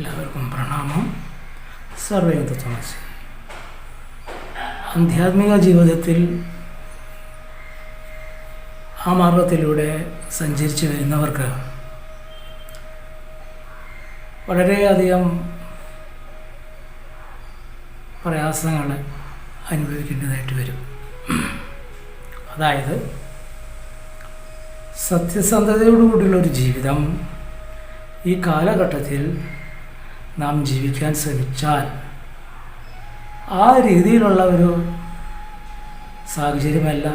എല്ലാവർക്കും പ്രണാമം. Survey Thomas ആധ്യാത്മിക ജീവിതത്തിൽ ആ മാർഗത്തിലൂടെ സഞ്ചരിച്ച് വരുന്നവർക്ക് വളരെയധികം പ്രയാസങ്ങൾ അനുഭവിക്കേണ്ടതായിട്ട് വരും. അതായത് സത്യസന്ധതയോടുകൂടിയുള്ള ഒരു ജീവിതം ഈ കാലഘട്ടത്തിൽ നാം ജീവിക്കാൻ ശ്രമിച്ചാൽ ആ രീതിയിലുള്ള ഒരു സാഹചര്യമല്ല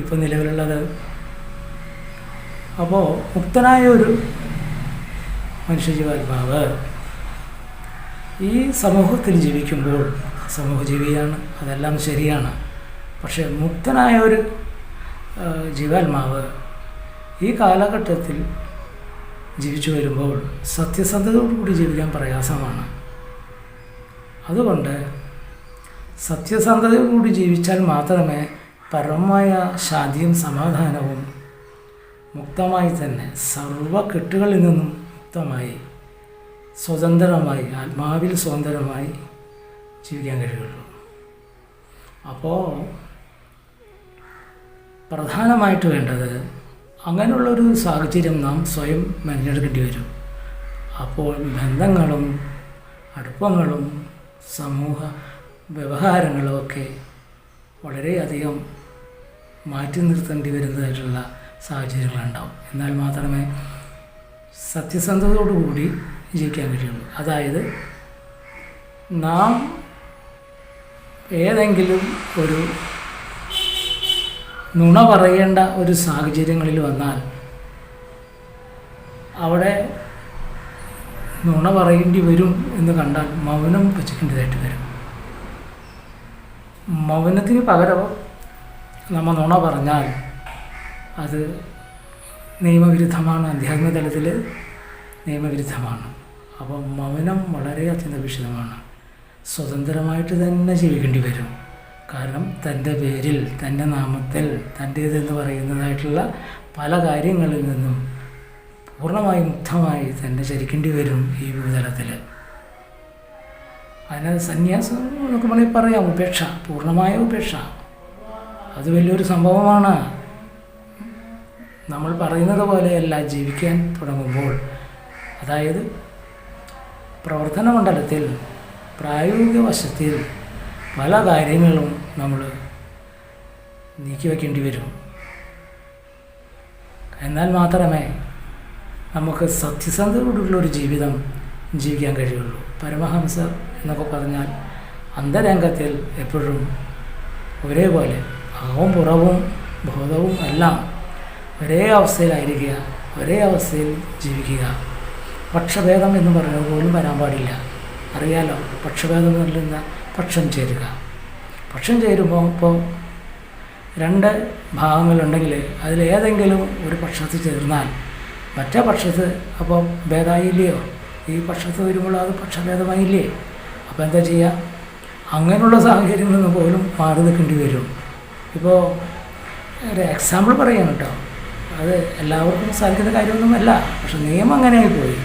ഇപ്പോൾ നിലവിലുള്ളത്. അപ്പോൾ മുക്തനായ ഒരു മനുഷ്യജീവാത്മാവ് ഈ സമൂഹത്തിൽ ജീവിക്കുമ്പോൾ സമൂഹജീവിയാണ് അതെല്ലാം ശരിയാണ്. പക്ഷേ മുക്തനായ ഒരു ജീവാത്മാവ് ഈ കാലഘട്ടത്തിൽ ജീവിച്ചു വരുമ്പോൾ സത്യസന്ധതയോടുകൂടി ജീവിക്കാൻ പ്രയാസമാണ്. അതുകൊണ്ട് സത്യസന്ധതയോടുകൂടി ജീവിച്ചാൽ മാത്രമേ പരമമായ ശാന്തിയും സമാധാനവും മുക്തമായി തന്നെ സർവ കെട്ടുകളിൽ നിന്നും മുക്തമായി സ്വതന്ത്രമായി ആത്മാവിൽ സ്വതന്ത്രമായി ജീവിക്കാൻ കഴിയുള്ളൂ. അപ്പോൾ പ്രധാനമായിട്ട് വേണ്ടത് അങ്ങനെയുള്ളൊരു സാഹചര്യം നാം സ്വയം മെനഞ്ഞെടുക്കേണ്ടി വരും. അപ്പോൾ ബന്ധങ്ങളും അടുപ്പങ്ങളും സമൂഹ വ്യവഹാരങ്ങളുമൊക്കെ വളരെയധികം മാറ്റി നിർത്തേണ്ടി വരുന്നതായിട്ടുള്ള സാഹചര്യങ്ങളുണ്ടാവും. എന്നാൽ മാത്രമേ സത്യസന്ധതയോടുകൂടി ജീവിക്കാൻ കഴിയുള്ളൂ. അതായത് നാം ഏതെങ്കിലും ഒരു നുണ പറയേണ്ട ഒരു സാഹചര്യങ്ങളിൽ വന്നാൽ അവിടെ നുണ പറയേണ്ടി വരും എന്ന് കണ്ടാൽ മൗനം വച്ചിക്കേണ്ടതായിട്ട് വരും. മൗനത്തിന് പകരം നമ്മൾ നുണ പറഞ്ഞാൽ അത് നിയമവിരുദ്ധമാണ്. അധ്യാത്മ തലത്തിൽ നിയമവിരുദ്ധമാണ്. അപ്പോൾ മൗനം വളരെ അത്യന്താപേക്ഷിതമാണ്. സ്വതന്ത്രമായിട്ട് തന്നെ ജീവിക്കേണ്ടി വരും. കാരണം തന്റെ പേരിൽ തന്റെ നാമത്തിൽ തന്റേതെന്ന് പറയുന്നതായിട്ടുള്ള പല കാര്യങ്ങളിൽ നിന്നും പൂർണമായി മുക്തമായി തന്നെ ചരിക്കേണ്ടി വരും ഈ ഭൂതലത്തിൽ. അതിന് സന്യാസം എന്നൊക്കെ വേണമെങ്കിൽ പറയാം ഉപേക്ഷ പൂർണമായ ഉപേക്ഷ. അത് വലിയൊരു സംഭവമാണ്. നമ്മൾ പറയുന്നത് പോലെയല്ല ജീവിക്കാൻ തുടങ്ങുമ്പോൾ. അതായത് പ്രവർത്തന മണ്ഡലത്തിൽ പ്രായോഗിക വശത്തിൽ പല കാര്യങ്ങളും നമ്മൾ നീക്കി വയ്ക്കേണ്ടി വരും. എന്നാൽ മാത്രമേ നമുക്ക് സത്യസന്ധതയോടുള്ള ഒരു ജീവിതം ജീവിക്കാൻ കഴിയുള്ളൂ. പരമഹംസർ എന്നൊക്കെ പറഞ്ഞാൽ അന്തരംഗത്തിൽ എപ്പോഴും ഒരേപോലെ അകവും പുറവും ബോധവും എല്ലാം ഒരേ അവസ്ഥയിലായിരിക്കുക ഒരേ അവസ്ഥയിൽ ജീവിക്കുക. പക്ഷഭേദം എന്ന് പോലും വരാൻ പാടില്ല. അറിയാലോ പക്ഷഭേദം എന്ന് പറയുന്ന പക്ഷം ചേരുക. പക്ഷം ചേരുമ്പോൾ ഇപ്പോൾ രണ്ട് ഭാഗങ്ങളുണ്ടെങ്കിൽ അതിലേതെങ്കിലും ഒരു പക്ഷത്ത് ചേർന്നാൽ മറ്റേ പക്ഷത്ത് അപ്പോൾ ഭേദമായില്ലയോ ഈ പക്ഷത്ത് വരുമ്പോൾ അത് പക്ഷഭേദമായില്ലേ? അപ്പോൾ എന്താ ചെയ്യുക അങ്ങനെയുള്ള സാഹചര്യങ്ങളിൽ നിന്ന് പോലും മാറി നിൽക്കേണ്ടി വരും. ഇപ്പോൾ ഒരു എക്സാമ്പിൾ പറയാം കേട്ടോ. അത് എല്ലാവർക്കും സാധിക്കുന്ന കാര്യമൊന്നുമല്ല. പക്ഷെ നിയമം അങ്ങനെയായി പോയി.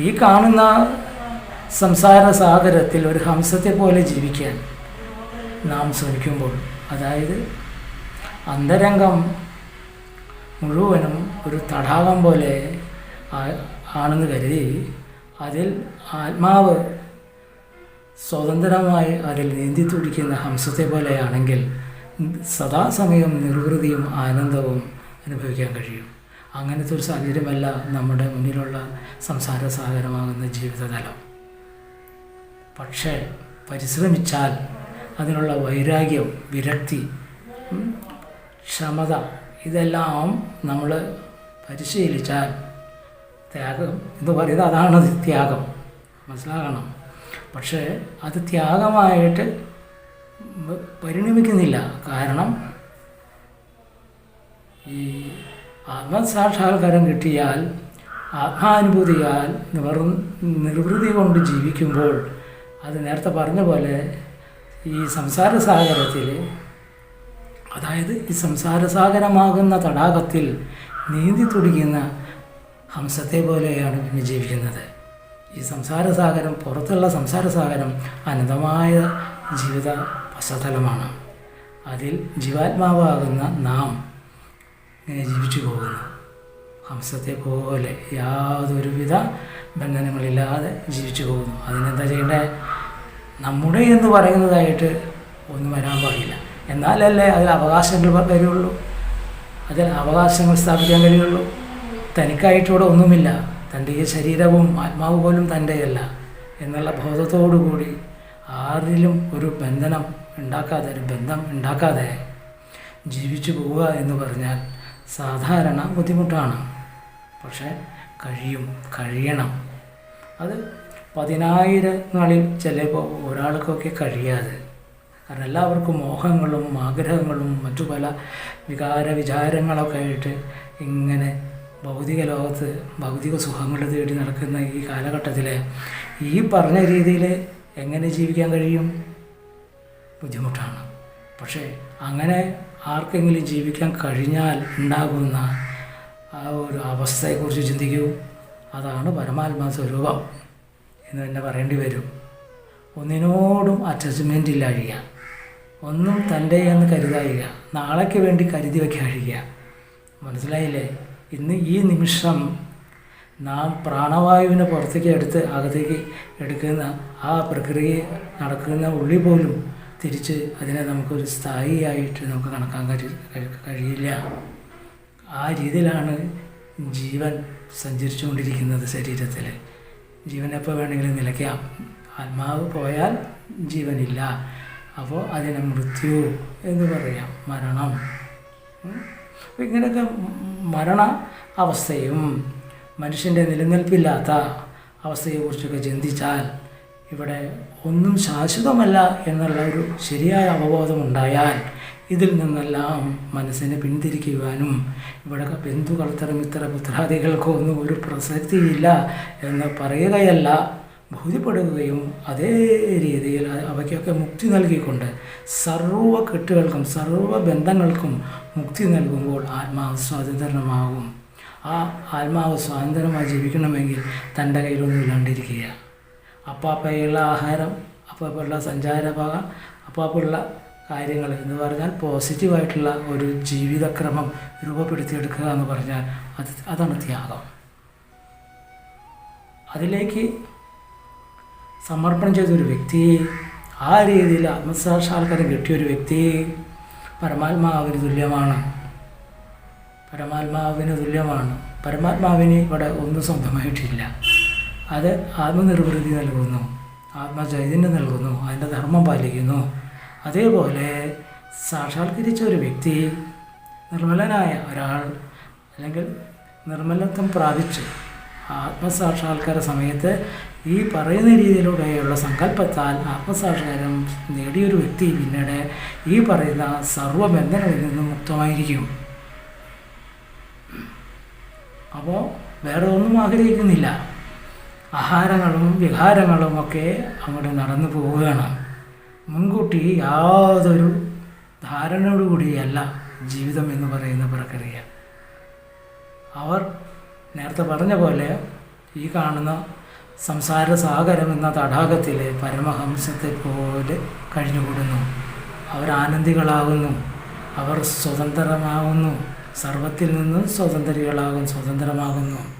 ഈ കാണുന്ന സംസാര സാഗരത്തിൽ ഒരു ഹംസത്തെ പോലെ ജീവിക്കാൻ നാം ശ്രമിക്കുമ്പോൾ അതായത് അന്തരംഗം മുഴുവനും ഒരു തടാകം പോലെ ആണെന്ന് കരുതി അതിൽ ആത്മാവ് സ്വതന്ത്രമായി അതിൽ നീന്തി തുടിക്കുന്ന ഹംസത്തെ പോലെയാണെങ്കിൽ സദാസമയം നിർവൃതിയും ആനന്ദവും അനുഭവിക്കാൻ കഴിയും. അങ്ങനത്തെ ഒരു സാഹചര്യമല്ല നമ്മുടെ മുന്നിലുള്ള സംസാര സാഗരമാകുന്ന ജീവിതതലം പക്ഷേ പരിശ്രമിച്ചാൽ അതിനുള്ള വൈരാഗ്യം വിരക്തി ക്ഷമത ഇതെല്ലാം നമ്മൾ പരിശീലിച്ചാൽ ത്യാഗം എന്ന് പറയുന്നത് അതാണ് ത്യാഗം. മനസ്സിലാകണം? പക്ഷേ അത് ത്യാഗമായിട്ട് പരിണമിക്കുന്നില്ല. കാരണം ഈ ആത്മസാക്ഷാത്കാരം കിട്ടിയാൽ ആത്മാനുഭൂതിയാൽ നിവർ നിർവൃതി കൊണ്ട് ജീവിക്കുമ്പോൾ അത് നേരത്തെ പറഞ്ഞ പോലെ ഈ സംസാര സാഗരത്തിൽ അതായത് ഈ സംസാരസാഗരമാകുന്ന തടാകത്തിൽ നീന്തി തുടിക്കുന്ന ഹംസത്തെ പോലെയാണ് പിന്നെ ജീവിക്കുന്നത്. ഈ സംസാരസാഗരം പുറത്തുള്ള സംസാരസാഗരം അനന്തമായ ജീവിത പശ്ചാത്തലമാണ്. അതിൽ ജീവാത്മാവാകുന്ന നാം ജീവിച്ചു പോകുന്നു. ഹംസത്തെ പോലെ യാതൊരുവിധ ബന്ധനങ്ങളില്ലാതെ ജീവിച്ചു പോകുന്നു. അതിനെന്താ ചെയ്യേണ്ടത് നമ്മുടെ എന്ന് പറയുന്നതായിട്ട് ഒന്നും വരാൻ പാടില്ല. എന്നാലല്ലേ അതിൽ അവകാശങ്ങൾ കഴിയുള്ളൂ അതിൽ അവകാശങ്ങൾ സ്ഥാപിക്കാൻ കഴിയുള്ളൂ. തനിക്കായിട്ടിവിടെ ഒന്നുമില്ല. തന്റെ ഈ ശരീരവും ആത്മാവ് പോലും തന്റെയല്ല എന്നുള്ള ബോധത്തോടുകൂടി ആരിലും ഒരു ബന്ധനം ഉണ്ടാക്കാതെ ഒരു ബന്ധം ഉണ്ടാക്കാതെ ജീവിച്ചു പോവുക എന്ന് പറഞ്ഞാൽ സാധാരണ ബുദ്ധിമുട്ടാണ്. പക്ഷേ കഴിയും കഴിയണം. അത് പതിനായിരങ്ങളിൽ ചിലപ്പോൾ ഒരാൾക്കൊക്കെ കഴിയാതെ. കാരണം എല്ലാവർക്കും മോഹങ്ങളും ആഗ്രഹങ്ങളും മറ്റു പല വികാര വിചാരങ്ങളൊക്കെ ആയിട്ട് ഇങ്ങനെ ഭൗതിക ലോകത്ത് ഭൗതിക സുഖങ്ങൾ തേടി നടക്കുന്ന ഈ കാലഘട്ടത്തിൽ ഈ പറഞ്ഞ രീതിയിൽ എങ്ങനെ ജീവിക്കാൻ കഴിയും? ബുദ്ധിമുട്ടാണ്. പക്ഷേ അങ്ങനെ ആർക്കെങ്കിലും ജീവിക്കാൻ കഴിഞ്ഞാൽ ഉണ്ടാകുന്ന ആ ഒരു അവസ്ഥയെക്കുറിച്ച് ചിന്തിക്കൂ. അതാണ് പരമാത്മാ സ്വരൂപം എന്ന് തന്നെ പറയേണ്ടി വരും. ഒന്നിനോടും അറ്റാച്ച്മെന്റ് ഇല്ലാഴിക. ഒന്നും തന്റെ എന്ന് കരുതായിക. നാളേക്ക് വേണ്ടി കരുതി വയ്ക്കാഴിക. മനസ്സിലായില്ലേ? ഇന്ന് ഈ നിമിഷം നാം പ്രാണവായുവിനെ പുറത്തേക്ക് എടുത്ത് അകത്തേക്ക് എടുക്കുന്ന ആ പ്രക്രിയ നടക്കുന്ന ഉള്ളി പോലും തിരിച്ച് അതിനെ നമുക്കൊരു സ്ഥായിയായിട്ട് നമുക്ക് കണക്കാൻ കഴി കഴിയില്ല. ആ രീതിയിലാണ് ജീവൻ സഞ്ചരിച്ചുകൊണ്ടിരിക്കുന്നത് ശരീരത്തിൽ. ജീവൻ എപ്പോൾ വേണമെങ്കിലും നിലയ്ക്കാം. ആത്മാവ് പോയാൽ ജീവനില്ല. അപ്പോൾ അതിനെ മൃത്യു എന്ന് പറയാം. മരണം. ഇങ്ങനെയൊക്കെ മരണ അവസ്ഥയും മനുഷ്യന്റെ നിലനിൽപ്പില്ലാത്ത അവസ്ഥയെക്കുറിച്ചൊക്കെ ചിന്തിച്ചാൽ ഇവിടെ ഒന്നും ശാശ്വതമല്ല എന്നുള്ള ഒരു ശരിയായ അവബോധം ഉണ്ടായാൽ ഇതിൽ നിന്നെല്ലാം മനസ്സിനെ പിന്തിരിക്കുവാനും ഇവിടെ ബന്ധു മിത്ര പുത്രാദികൾക്കോ ഒന്നും ഒരു പ്രസക്തിയില്ല എന്ന് പറയുകയല്ല ബോധ്യപ്പെടുകയും അതേ രീതിയിൽ അവയ്ക്കൊക്കെ മുക്തി നൽകിക്കൊണ്ട് സർവ കെട്ടുകൾക്കും സർവ ബന്ധങ്ങൾക്കും മുക്തി നൽകുമ്പോൾ ആത്മാവ് സ്വാതന്ത്ര്യമാകും. ആ ആത്മാവ് സ്വാതന്ത്ര്യമായി ജീവിക്കണമെങ്കിൽ തന്റെ കയ്യിലൊന്നും ഇല്ലാണ്ടിരിക്കുക അപ്പാപ്പയുള്ള ആഹാരം അപ്പാപ്പയുള്ള സഞ്ചാരഭാഗ അപ്പാപ്പുള്ള കാര്യങ്ങൾ എന്ന് പറഞ്ഞാൽ പോസിറ്റീവായിട്ടുള്ള ഒരു ജീവിതക്രമം രൂപപ്പെടുത്തിയെടുക്കുക എന്ന് പറഞ്ഞാൽ അത് അതാണ് ത്യാഗം. അതിലേക്ക് സമർപ്പണം ചെയ്തൊരു വ്യക്തിയെ ആ രീതിയിൽ ആത്മസാക്ഷാത്കാരം കിട്ടിയൊരു വ്യക്തിയെ പരമാത്മാവിന് തുല്യമാണ്. പരമാത്മാവിന് തുല്യമാണ്. പരമാത്മാവിന് ഇവിടെ ഒന്നും സ്വന്തമായിട്ടില്ല. അത് ആത്മനിർവൃതി നൽകുന്നു. ആത്മചൈതന്യം നൽകുന്നു. അതിന്റെ ധർമ്മം പാലിക്കുന്നു. അതേപോലെ സാക്ഷാത്കരിച്ച ഒരു വ്യക്തി നിർമ്മലനായ ഒരാൾ അല്ലെങ്കിൽ നിർമ്മലത്വം പ്രാപിച്ച് ആത്മസാക്ഷാത്കാര സമയത്ത് ഈ പറയുന്ന രീതിയിലൂടെയുള്ള സങ്കല്പത്താൽ ആത്മസാക്ഷാത്കാരം നേടിയൊരു വ്യക്തി പിന്നീട് ഈ പറയുന്ന സർവബന്ധങ്ങളിൽ നിന്നും മുക്തമായിരിക്കും. അപ്പോൾ വേറെ ഒന്നും ആഗ്രഹിക്കുന്നില്ല. ആഹാരങ്ങളും വിഹാരങ്ങളും ഒക്കെ അങ്ങോട്ട് നടന്നു പോവുകയാണ്. മുൻകൂട്ടി യാതൊരു ധാരണയോടുകൂടിയല്ല ജീവിതം എന്ന് പറയുന്ന പ്രക്രിയ. അവർ നേരത്തെ പറഞ്ഞ പോലെ ഈ കാണുന്ന സംസാര സാഗരം എന്ന തടാകത്തിലെ പരമഹംസത്തെ പോലെ കഴിഞ്ഞുകൂടുന്നു. അവർ ആനന്ദികളാകുന്നു. അവർ സ്വതന്ത്രമാകുന്നു. സർവത്തിൽ നിന്നും സ്വതന്ത്രികളാകും സ്വതന്ത്രമാകുന്നു.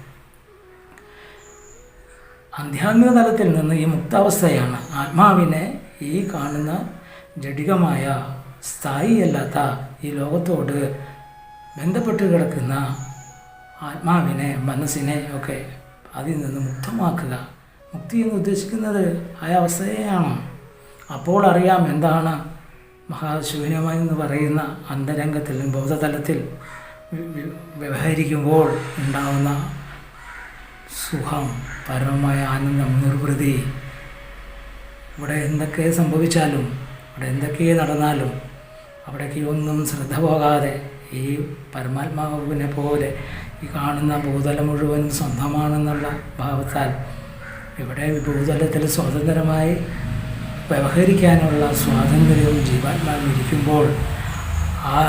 ആധ്യാത്മിക തലത്തിൽ നിന്ന് ഈ മുക്താവസ്ഥയാണ്. ആത്മാവിനെ ഈ കാണുന്ന ജഡികമായ സ്ഥായിയല്ലാത്ത ഈ ലോകത്തോട് ബന്ധപ്പെട്ട് കിടക്കുന്ന ആത്മാവിനെ മനസ്സിനെ ഒക്കെ അതിൽ നിന്ന് മുക്തമാക്കുക. മുക്തി എന്ന് ഉദ്ദേശിക്കുന്നത് ആ അവസ്ഥയെയാണ്. അപ്പോൾ അറിയാം എന്താണ് മഹാശൂന്യമായി എന്ന് പറയുന്ന അന്തരംഗത്തിൽ ബോധതലത്തിൽ വ്യവഹരിക്കുമ്പോൾ ഉണ്ടാകുന്ന സുഖം. പരമമായ ആനന്ദം നിർവൃതി. ഇവിടെ എന്തൊക്കെ സംഭവിച്ചാലും ഇവിടെ എന്തൊക്കെ നടന്നാലും അവിടേക്ക് ഒന്നും ശ്രദ്ധ പോകാതെ ഈ പരമാത്മാവിനെ പോലെ ഈ കാണുന്ന ഭൂതലം മുഴുവൻ സ്വന്തമാണെന്നുള്ള ഭാവത്താൽ ഇവിടെ ഭൂതലത്തിൽ സ്വതന്ത്രമായി വ്യവഹരിക്കാനുള്ള സ്വാതന്ത്ര്യവും ജീവാത്മാവിരിക്കുമ്പോൾ ആ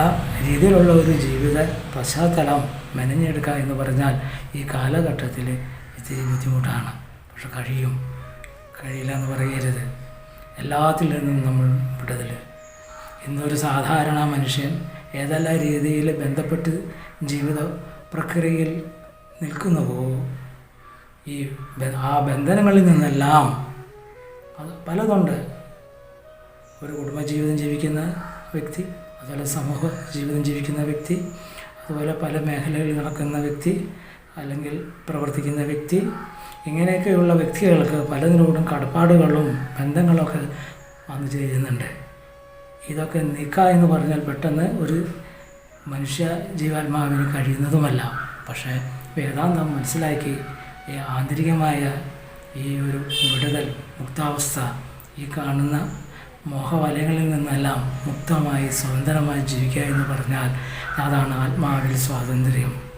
രീതിയിലുള്ള ഒരു ജീവിത പശ്ചാത്തലം മെനഞ്ഞെടുക്കുക എന്ന് പറഞ്ഞാൽ ഈ കാലഘട്ടത്തിൽ ഇത്തിരി ബുദ്ധിമുട്ടാണ്. പക്ഷെ കഴിയും. കഴിയില്ല എന്ന് പറയരുത്. എല്ലാത്തിൽ നിന്നും നമ്മൾ വിടുതൽ ഇന്നൊരു സാധാരണ മനുഷ്യൻ ഏതെല്ലാം രീതിയിൽ ബന്ധപ്പെട്ട് ജീവിത പ്രക്രിയയിൽ നിൽക്കുന്നുവോ? ഈ ആ ബന്ധനങ്ങളിൽ നിന്നെല്ലാം അത് പലതുണ്ട്. ഒരു കുടുംബജീവിതം ജീവിക്കുന്ന വ്യക്തി അതുപോലെ സമൂഹ ജീവിതം ജീവിക്കുന്ന വ്യക്തി അതുപോലെ പല മേഖലകളിൽ നടക്കുന്ന വ്യക്തി അല്ലെങ്കിൽ പ്രവർത്തിക്കുന്ന വ്യക്തി ഇങ്ങനെയൊക്കെയുള്ള വ്യക്തികൾക്ക് പലതിനോടും കടപ്പാടുകളും ബന്ധങ്ങളൊക്കെ വന്നു ചേരുന്നുണ്ട്. ഇതൊക്കെ നീക്കുക എന്ന് പറഞ്ഞാൽ പെട്ടെന്ന് ഒരു മനുഷ്യ ജീവാത്മാവിന് കഴിയുന്നതുമല്ല. പക്ഷേ വേദാന്തം മനസ്സിലാക്കി ഈ ആന്തരികമായ ഈ ഒരു വിടുതൽ മുക്താവസ്ഥ ഈ കാണുന്ന മോഹവലയങ്ങളിൽ നിന്നെല്ലാം മുക്തമായി സ്വതന്ത്രമായി ജീവിക്കുക എന്ന് പറഞ്ഞാൽ അതാണ് ആത്മാവിൽ സ്വാതന്ത്ര്യം.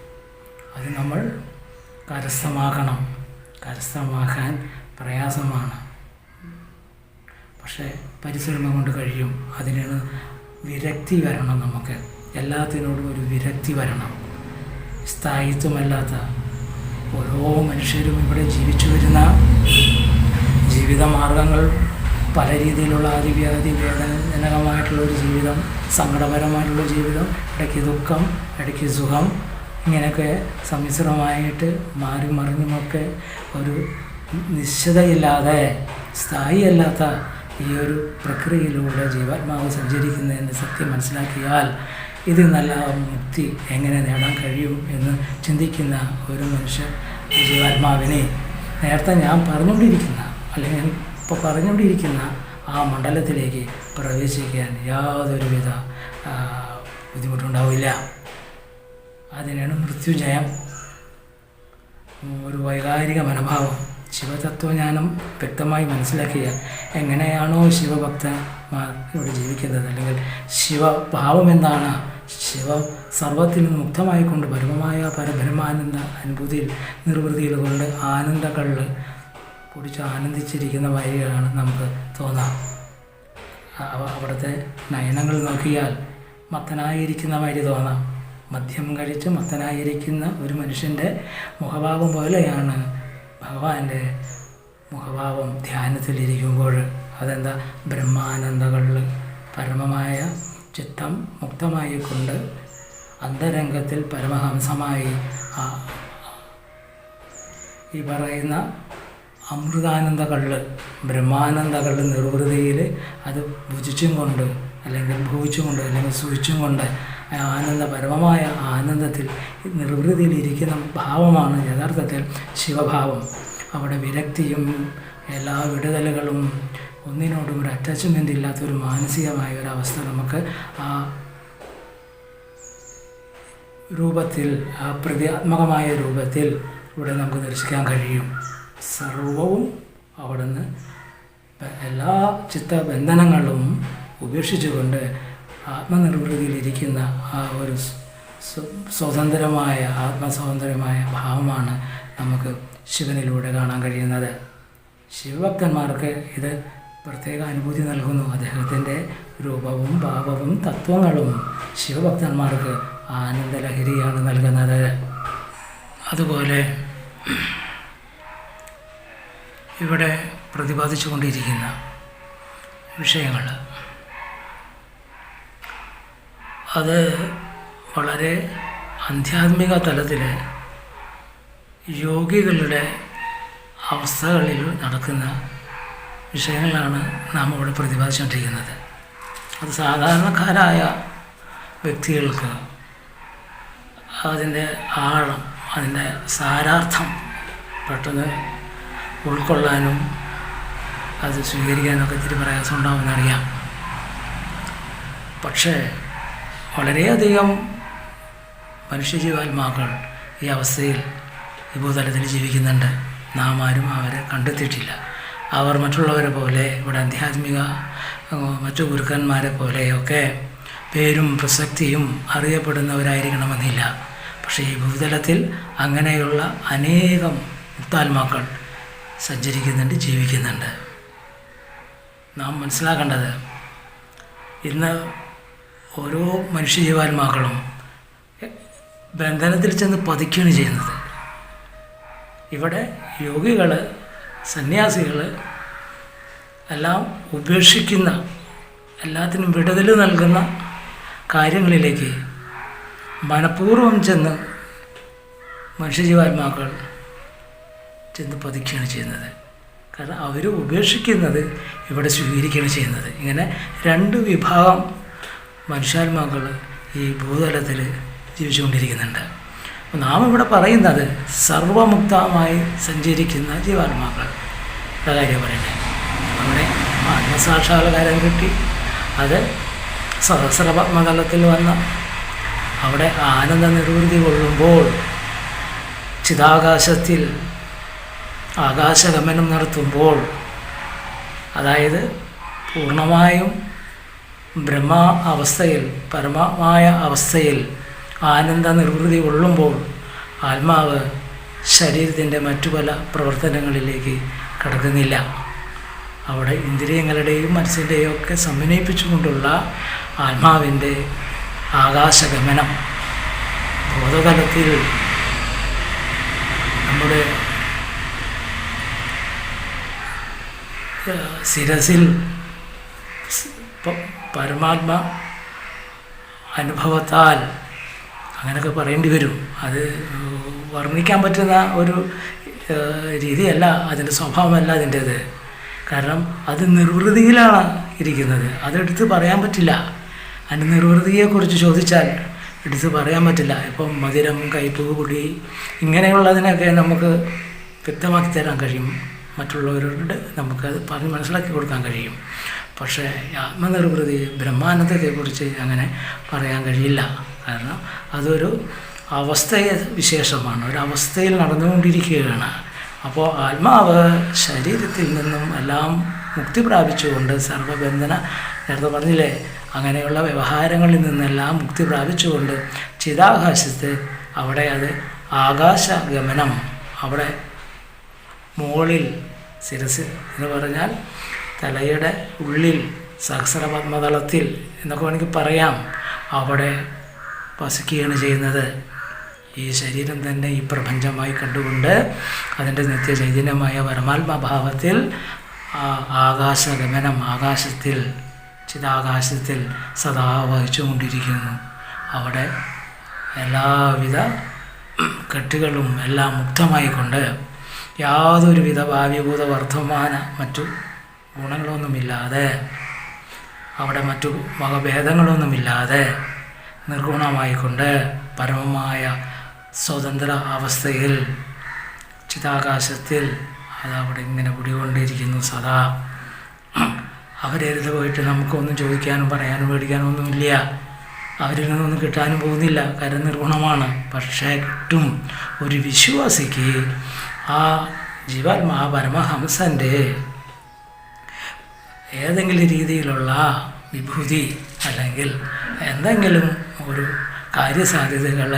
അത് നമ്മൾ കരസ്ഥമാക്കണം. കരസ്ഥമാക്കാൻ പ്രയാസമാണ്. പക്ഷേ പരിശ്രമം കൊണ്ട് കഴിയും. അതിനാണ് വിരക്തി വരണം നമുക്ക്. എല്ലാത്തിനോടും ഒരു വിരക്തി വരണം. സ്ഥായിത്വമല്ലാത്ത ഓരോ മനുഷ്യരും ഇവിടെ ജീവിച്ചു വരുന്ന ജീവിതമാർഗങ്ങൾ പല രീതിയിലുള്ള അതിവ്യാധി വേദനജനകമായിട്ടുള്ള ഒരു ജീവിതം സങ്കടപരമായിട്ടുള്ള ജീവിതം ഇടയ്ക്ക് ദുഃഖം ഇടയ്ക്ക് സുഖം ഇങ്ങനെയൊക്കെ സമ്മിശ്രമായിട്ട് മാറി മറിഞ്ഞുമൊക്കെ ഒരു നിശ്ചിതയില്ലാതെ സ്ഥായിയല്ലാത്ത ഈ ഒരു പ്രക്രിയയിലൂടെ ജീവാത്മാവ് സഞ്ചരിക്കുന്നതിന്റെ സത്യം മനസ്സിലാക്കിയാൽ ഇത് നല്ല മുക്തി എങ്ങനെ നേടാൻ കഴിയും എന്ന് ചിന്തിക്കുന്ന ഒരു മനുഷ്യ ജീവാത്മാവിനെ നേരത്തെ ഞാൻ പറഞ്ഞുകൊണ്ടിരിക്കുന്ന അല്ലെങ്കിൽ ഞാൻ ഇപ്പോൾ പറഞ്ഞുകൊണ്ടിരിക്കുന്ന ആ മണ്ഡലത്തിലേക്ക് പ്രവേശിക്കാൻ യാതൊരുവിധ ബുദ്ധിമുട്ടുണ്ടാവില്ല. അതിനാണ് മൃത്യുജയം. ഒരു വൈകാരിക മനോഭാവം. ശിവതത്വജ്ഞാനം വ്യക്തമായി മനസ്സിലാക്കിയ എങ്ങനെയാണോ ശിവഭക്തന്മാർ ഇവിടെ ജീവിക്കുന്നത്. അല്ലെങ്കിൽ ശിവഭാവം എന്താണ്? ശിവ സർവത്തിൽ നിന്ന് മുക്തമായിക്കൊണ്ട് പരമമായ പരബ്രഹ്മാനന്ദ അനുഭൂതിയിൽ നിർവൃതിയിൽ കൊണ്ട് ആനന്ദകളിൽ കുടിച്ച് ആനന്ദിച്ചിരിക്കുന്ന വഴികളാണ് നമുക്ക് തോന്നാം. അവ- അവിടുത്തെ നയനങ്ങൾ നോക്കിയാൽ മത്തനായിരിക്കുന്ന വഴി തോന്നാം. മദ്യം കഴിച്ച് മത്തനായിരിക്കുന്ന ഒരു മനുഷ്യന്റെ മുഖഭാവം പോലെയാണ് ഭഗവാന്റെ മുഖഭാവം ധ്യാനത്തിലിരിക്കുമ്പോൾ അതെന്താ? ബ്രഹ്മാനന്ദകളിൽ പരമമായ ചിത്തം മുക്തമായി കൊണ്ട് അന്തരംഗത്തിൽ പരമഹംസമായി ആ ഈ പറയുന്ന അമൃതാനന്ദകളിൽ ബ്രഹ്മാനന്ദകളിൽ നിർവൃതിയിൽ അത് ഭുജിച്ചും കൊണ്ട് അല്ലെങ്കിൽ ഭൂവിച്ചും കൊണ്ട് അല്ലെങ്കിൽ സൂചിച്ചും കൊണ്ട് ആനന്ദ പരമമായ ആനന്ദത്തിൽ നിർവൃതിയിലിരിക്കുന്ന ഭാവമാണ് യഥാർത്ഥത്തിൽ ശിവഭാവം. അവിടെ വിരക്തിയും എല്ലാ വിടുതലുകളും ഒന്നിനോടും ഒരു അറ്റാച്ച്മെന്റ് ഇല്ലാത്ത ഒരു മാനസികമായ ഒരു അവസ്ഥ നമുക്ക് ആ രൂപത്തിൽ ആ പ്രതിയാത്മകമായ രൂപത്തിൽ ഇവിടെ നമുക്ക് ദർശിക്കാൻ കഴിയും. സർവവും അവിടുന്ന് എല്ലാ ചിത്തബന്ധനങ്ങളും ഉപേക്ഷിച്ചുകൊണ്ട് ആത്മനിർവൃതിയിലിരിക്കുന്ന ആ ഒരു സ്വ- സ്വതന്ത്രമായ ആത്മസ്വതന്ത്രമായ ഭാവമാണ് നമുക്ക് ശിവനിലൂടെ കാണാൻ കഴിയുന്നത്. ശിവഭക്തന്മാർക്ക് ഇത് പ്രത്യേക അനുഭൂതി നൽകുന്നു. അദ്ദേഹത്തിന്റെ രൂപവും ഭാവവും തത്വങ്ങളും ശിവഭക്തന്മാർക്ക് ആനന്ദലഹരിയാണ് നൽകുന്നത്. അതുപോലെ ഇവിടെ പ്രതിപാദിച്ചുകൊണ്ടിരിക്കുന്ന വിഷയങ്ങൾ അത് വളരെ ആധ്യാത്മിക തലത്തിൽ യോഗികളുടെ അവസ്ഥകളിൽ നടക്കുന്ന വിഷയങ്ങളാണ് നാം ഇവിടെ പ്രതിപാദിച്ചുകൊണ്ടിരിക്കുന്നത്. അത് സാധാരണക്കാരായ വ്യക്തികൾക്ക് അതിന്റെ ആഴം അതിന്റെ സാരാർത്ഥം പെട്ടെന്ന് ഉൾക്കൊള്ളാനും അത് സ്വീകരിക്കാനൊക്കെ ഇത്തിരി പ്രയാസം പക്ഷേ വളരെയധികം മനുഷ്യജീവാത്മാക്കൾ ഈ അവസ്ഥയിൽ ഈ ഭൂതലത്തിൽ ജീവിക്കുന്നുണ്ട്. നാം ആരും അവരെ കണ്ടെത്തിയിട്ടില്ല. അവർ മറ്റുള്ളവരെ പോലെ ഇവിടെ ആധ്യാത്മിക ഏഹ്, മറ്റു ഗുരുക്കന്മാരെ പോലെയൊക്കെ പേരും പ്രസക്തിയും അറിയപ്പെടുന്നവരായിരിക്കണമെന്നില്ല. പക്ഷേ ഈ ഭൂതലത്തിൽ അങ്ങനെയുള്ള അനേകം മുക്താത്മാക്കൾ സഞ്ചരിക്കുന്നുണ്ട് ജീവിക്കുന്നുണ്ട്. നാം മനസ്സിലാക്കേണ്ടത് ഇന്ന് ഓരോ മനുഷ്യജീവാത്മാക്കളും ബന്ധനത്തിൽ ചെന്ന് പതിക്കുകയാണ് ചെയ്യുന്നത്. ഇവിടെ യോഗികൾ സന്യാസികൾ എല്ലാം ഉപേക്ഷിക്കുന്ന എല്ലാത്തിനും വിടുതൽ നൽകുന്ന കാര്യങ്ങളിലേക്ക് മനഃപൂർവം ചെന്ന് മനുഷ്യജീവാത്മാക്കൾ ചെന്ന് പതിക്കുകയാണ് ചെയ്യുന്നത്. കാരണം അവർ ഉപേക്ഷിക്കുന്നത് ഇവിടെ സ്വീകരിക്കുകയാണ് ചെയ്യുന്നത്. ഇങ്ങനെ രണ്ട് വിഭാഗം മനുഷ്യാത്മാക്കൾ ഈ ഭൂതലത്തിൽ ജീവിച്ചുകൊണ്ടിരിക്കുന്നുണ്ട്. അപ്പോൾ നാം ഇവിടെ പറയുന്നത് സർവമുക്തമായി സഞ്ചരിക്കുന്ന ജീവാത്മാക്കൾ കാര്യം പറയട്ടെ അവിടെ ആത്മസാക്ഷാത്കാരം കിട്ടി. അത് സഹസ്രപത്മതലത്തിൽ വന്ന അവിടെ ആനന്ദ നിർവൃതി കൊള്ളുമ്പോൾ ചിതാകാശത്തിൽ ആകാശഗമനം നടത്തുമ്പോൾ അതായത് പൂർണമായും ബ്രഹ്മ അവസ്ഥയിൽ പരമമായ അവസ്ഥയിൽ ആനന്ദ നിർവൃതി ഉള്ളുമ്പോൾ ആത്മാവ് ശരീരത്തിന്റെ മറ്റു പല പ്രവർത്തനങ്ങളിലേക്ക് കടക്കുന്നില്ല. അവിടെ ഇന്ദ്രിയങ്ങളുടെയും മനസ്സിന്റെയും ഒക്കെ സമന്വയിപ്പിച്ചുകൊണ്ടുള്ള ആത്മാവിന്റെ ആകാശഗമനം. ബോധതലത്തിൽ നമ്മുടെ ശിരസിൽ പരമാത്മ അനുഭവത്താൽ അങ്ങനെയൊക്കെ പറയേണ്ടി വരും. അത് വർണിക്കാൻ പറ്റുന്ന ഒരു രീതിയല്ല അതിന്റെ സ്വഭാവമല്ല അതിന്റേത്. കാരണം അത് നിർവൃതിയിലാണ് ഇരിക്കുന്നത്. അതെടുത്ത് പറയാൻ പറ്റില്ല. അതിന്റെ നിർവൃതിയെക്കുറിച്ച് ചോദിച്ചാൽ എടുത്ത് പറയാൻ പറ്റില്ല. ഇപ്പം മധുരം കയ്പ് കുടി ഇങ്ങനെയുള്ളതിനൊക്കെ നമുക്ക് വ്യക്തമാക്കി തരാൻ കഴിയും. മറ്റുള്ളവരോട് നമുക്കത് പറഞ്ഞ് മനസ്സിലാക്കി കൊടുക്കാൻ കഴിയും. പക്ഷേ ആത്മനിർവൃതി ബ്രഹ്മാനന്ദത്തെക്കുറിച്ച് അങ്ങനെ പറയാൻ കഴിയില്ല. കാരണം അതൊരു അവസ്ഥയെ വിശേഷമാണ്. ഒരു അവസ്ഥയിൽ നടന്നുകൊണ്ടിരിക്കുകയാണ്. അപ്പോൾ ആത്മാവ് ശരീരത്തിൽ നിന്നും എല്ലാം മുക്തി പ്രാപിച്ചുകൊണ്ട് സർവബന്ധന നേരത്തെ പറഞ്ഞില്ലേ അങ്ങനെയുള്ള വ്യവഹാരങ്ങളിൽ നിന്നെല്ലാം മുക്തി പ്രാപിച്ചുകൊണ്ട് ചിതാകാശത്ത് അവിടെ അത് ആകാശഗമനം അവിടെ മുകളിൽ ശിരസ് എന്ന് പറഞ്ഞാൽ തലയുടെ ഉള്ളിൽ സഹസ്രപത്മതലത്തിൽ എന്നൊക്കെ വേണമെങ്കിൽ പറയാം അവിടെ വസിക്കുകയാണ് ചെയ്യുന്നത്. ഈ ശരീരം തന്നെ ഈ പ്രപഞ്ചമായി കണ്ടുകൊണ്ട് അതിന്റെ നിത്യചൈതന്യമായ പരമാത്മഭാവത്തിൽ ആകാശഗമനം ആകാശത്തിൽ ചിതാകാശത്തിൽ സദാ വഹിച്ചുകൊണ്ടിരിക്കുന്നു. അവിടെ എല്ലാവിധ കെട്ടുകളും എല്ലാം മുക്തമായിക്കൊണ്ട് യാതൊരുവിധ ഭാവ്യഭൂത വർദ്ധമാന മറ്റു ഗുണങ്ങളൊന്നുമില്ലാതെ അവിടെ മറ്റു വകഭേദങ്ങളൊന്നുമില്ലാതെ നിർഗുണമായിക്കൊണ്ട് പരമമായ സ്വതന്ത്ര അവസ്ഥയിൽ ചിതാകാശത്തിൽ അതവിടെ ഇങ്ങനെ കുടികൊണ്ടിരിക്കുന്നു സദാ. അവരെരുത് പോയിട്ട് നമുക്കൊന്നും ചോദിക്കാനും പറയാനും മേടിക്കാനും ഒന്നുമില്ല. അവരിൽ നിന്നൊന്നും കിട്ടാനും പോകുന്നില്ല. കാര്യം നിർഗുണമാണ്. പക്ഷേ കിട്ടും. ഒരു വിശ്വാസിക്ക് ആ ജീവാത്മാ പരമഹംസന്റെ ഏതെങ്കിലും രീതിയിലുള്ള വിഭൂതി അല്ലെങ്കിൽ എന്തെങ്കിലും ഒരു കാര്യസാധ്യതകൾ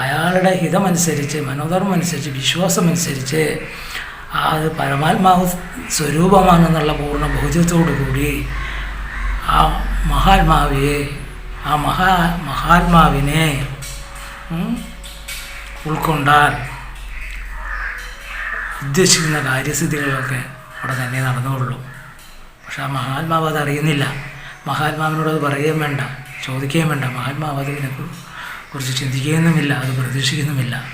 അയാളുടെ ഹിതമനുസരിച്ച് മനോധർമ്മം അനുസരിച്ച് വിശ്വാസമനുസരിച്ച് അത് പരമാത്മാവ് സ്വരൂപമാണെന്നുള്ള പൂർണ ബോധ്യത്തോടു കൂടി ആ മഹാത്മാവിയെ ആ മഹാ മഹാത്മാവിനെ ഉൾക്കൊണ്ടാൽ ഉദ്ദേശിക്കുന്ന കാര്യസ്ഥിതികളൊക്കെ അവിടെ തന്നെ നടന്നുകൊള്ളും. പക്ഷെ ആ മഹാത്മാവ് അത് അറിയുന്നില്ല. മഹാത്മാവിനോട് അത് പറയുകയും വേണ്ട ചോദിക്കുകയും വേണ്ട. മഹാത്മാവ് അതിനെ കുറിച്ച് ചിന്തിക്കുകയൊന്നുമില്ല അത് പ്രതീക്ഷിക്കുന്നുമില്ല.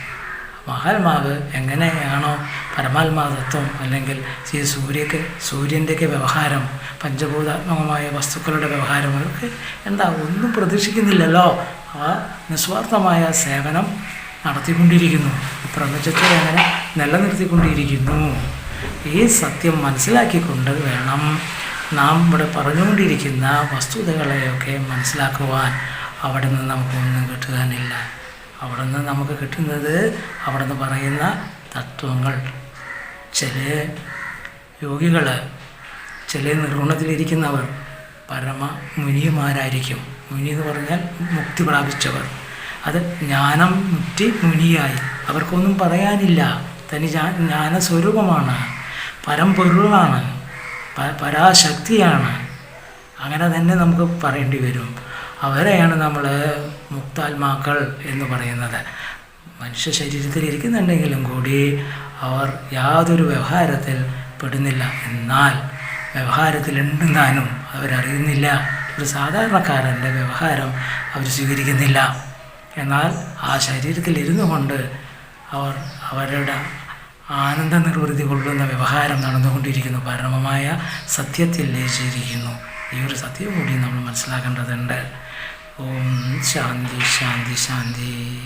മഹാത്മാവ് എങ്ങനെയാണോ പരമാത്മാതത്വം അല്ലെങ്കിൽ ഈ സൂര്യക്ക് സൂര്യന്റെയൊക്കെ വ്യവഹാരം പഞ്ചഭൂതാത്മകമായ വസ്തുക്കളുടെ വ്യവഹാരങ്ങൾക്ക് എന്താ ഒന്നും പ്രതീക്ഷിക്കുന്നില്ലല്ലോ. ആ നിസ്വാർത്ഥമായ സേവനം നടത്തിക്കൊണ്ടിരിക്കുന്നു. പ്രപഞ്ചത്തെ അങ്ങനെ നിലനിർത്തിക്കൊണ്ടിരിക്കുന്നു. ഈ സത്യം മനസ്സിലാക്കിക്കൊണ്ട് വേണം നാം ഇവിടെ പറഞ്ഞുകൊണ്ടിരിക്കുന്ന വസ്തുതകളെയൊക്കെ മനസ്സിലാക്കുവാൻ അവിടെ നിന്ന് നമുക്കൊന്നും കിട്ടുവാനില്ല. അവിടെ നിന്ന് നമുക്ക് കിട്ടുന്നത് അവിടെ നിന്ന് പറയുന്ന തത്വങ്ങൾ. ചില യോഗികൾ ചില നിർഗുണത്തിലിരിക്കുന്നവർ പരമ മുനിമാരായിരിക്കും. മുനി എന്ന് പറഞ്ഞാൽ മുക്തി പ്രാപിച്ചവർ. അത് ജ്ഞാനം മുറ്റി മുനിയായി. അവർക്കൊന്നും പറയാനില്ല. തനി ജ്ഞാ- ജ്ഞാനസ്വരൂപമാണ്. പരമ്പൊരുളാണ് പരാശക്തിയാണ്. അങ്ങനെ തന്നെ നമുക്ക് പറയേണ്ടി വരും. അവരെയാണ് നമ്മൾ മുക്താത്മാക്കൾ എന്ന് പറയുന്നത്. മനുഷ്യ ശരീരത്തിൽ ഇരിക്കുന്നുണ്ടെങ്കിലും കൂടി അവർ യാതൊരു വ്യവഹാരത്തിൽ പെടുന്നില്ല. എന്നാൽ വ്യവഹാരത്തിൽ ഉണ്ടെന്നാനും അവരറിയുന്നില്ല. ഒരു സാധാരണക്കാരന്റെ വ്യവഹാരം അവർ സ്വീകരിക്കുന്നില്ല. എന്നാൽ ആ ശരീരത്തിൽ ഇരുന്നു കൊണ്ട് അവർ അവരുടെ ആനന്ദ നിർവൃതി കൊള്ളുന്ന വ്യവഹാരം നടന്നുകൊണ്ടിരിക്കുന്നു. പരമമായ സത്യത്തിൽ ലയിച്ചിരിക്കുന്നു. ഈ ഒരു സത്യം കൂടി നമ്മൾ മനസ്സിലാക്കേണ്ടതുണ്ട്. ഓം ശാന്തി ശാന്തി ശാന്തി.